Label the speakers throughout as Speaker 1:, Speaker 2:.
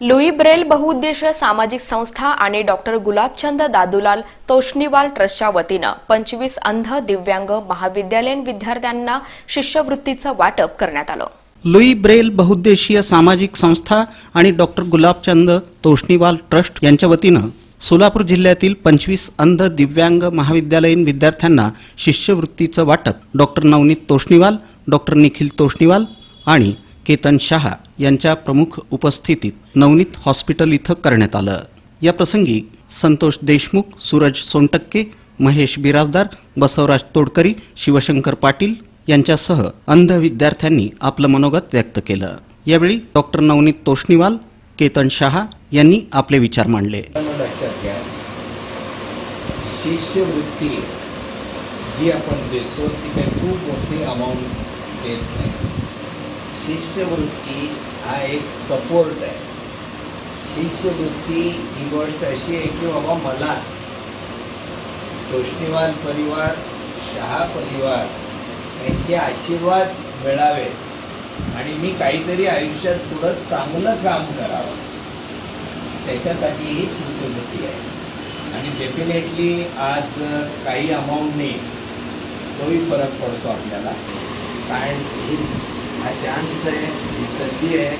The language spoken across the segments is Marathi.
Speaker 1: लुई ब्रेल बहुउद्देशीय सामाजिक संस्था आणि डॉक्टर गुलाबचंद दादूलाल तोष्णीवाल ट्रस्टच्या वतीनं पंचवीस अंध दिव्यांग महाविद्यालयीन विद्यार्थ्यांना शिष्यवृत्तीचं वाटप करण्यात आलं.
Speaker 2: लुई ब्रेल बहुउद्देशीय सामाजिक संस्था आणि डॉक्टर गुलाबचंद तोष्णीवाल ट्रस्ट यांच्या वतीनं सोलापूर जिल्ह्यातील पंचवीस अंध दिव्यांग महाविद्यालयीन विद्यार्थ्यांना शिष्यवृत्तीचं वाटप डॉक्टर नवनीत तोष्णीवाल डॉक्टर निखिल तोष्णीवाल आणि केतन शहा यांच्या प्रमुख उपस्थितीत नवनीत हॉस्पिटल इथं करण्यात आलं. या प्रसंगी संतोष देशमुख सूरज सोनटक्के महेश बिराजदार बसवराज तोडकरी शिवशंकर पाटील यांच्यासह अंध विद्यार्थ्यांनी आपलं मनोगत व्यक्त केलं. यावेळी डॉक्टर नवनीत तोष्णीवाल केतन शहा यांनी आपले विचार मांडले.
Speaker 3: लक्षात घ्या. शिष्यवृत्ती जी आपण देतो ती काही खूप मोठी अमाऊंट देत नाही. शिष्यवृत्ती हा एक सपोर्ट आहे. शिष्यवृत्ती ही गोष्ट अशी आहे की बाबा मला तोष्णीवाल परिवार शहा परिवार यांचे आशीर्वाद मिळावे आणि मी काहीतरी आयुष्यात पुढं चांगलं काम करावं. त्याच्यासाठी ही शिष्यवृत्ती आहे. आणि डेफिनेटली आज काही अमाऊंटने तोही फरक पडतो आपल्याला. कारण ही हा चान्स आहे ही संधी आहे.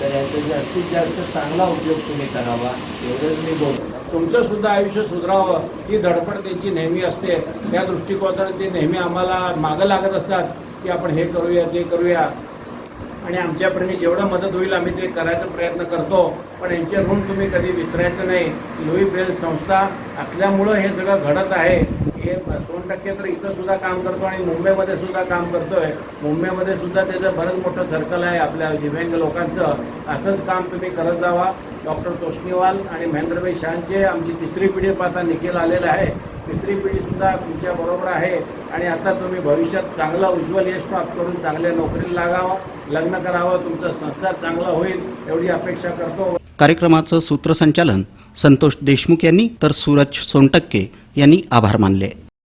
Speaker 3: तर याचा जास्तीत जास्त चांगला उपयोग तुम्ही करावा एवढंच मी बोलतो.
Speaker 4: तुमचं सुद्धा आयुष्य सुधारावं ही धडपड त्यांची नेहमी असते. त्या दृष्टिकोनातून ते नेहमी आम्हाला मागं लागत असतात की आपण हे करूया ते करूया. आणि आमच्यापर्यंत जेवढं मदत होईल आम्ही ते करायचा प्रयत्न करतो. पण यांचे ऋण तुम्ही कधी विसरायचं नाही. लुई ब्रेल संस्था असल्यामुळं हे सगळं घडत आहे. हे दोन टक्के तर इथं सुद्धा काम करतो आणि मुंबईमध्ये सुद्धा काम करतोय. मुंबईमध्ये सुद्धा त्याचं बरंच मोठं सर्कल आहे आपल्या दिव्यांग लोकांचं. असंच काम तुम्ही करत जावा. डॉक्टर तोष्णीवाल आणि महेंद्रभाई शहांचे आमची तिसरी पिढी आता निखिल आलेला आहे. तिसरी पिढी सुद्धा तुमच्या बरोबर आहे. आणि आता तुम्ही भविष्यात चांगला उज्ज्वल यश प्राप्त करून चांगल्या नोकरीला लागावं. लग्न करावं तुमचा संसार चांगला होईल एवढी अपेक्षा करतो.
Speaker 2: कार्यक्रमाचं सूत्रसंचालन संतोष देशमुख यांनी तर सूरज सोनटक्के यांनी आभार मानले.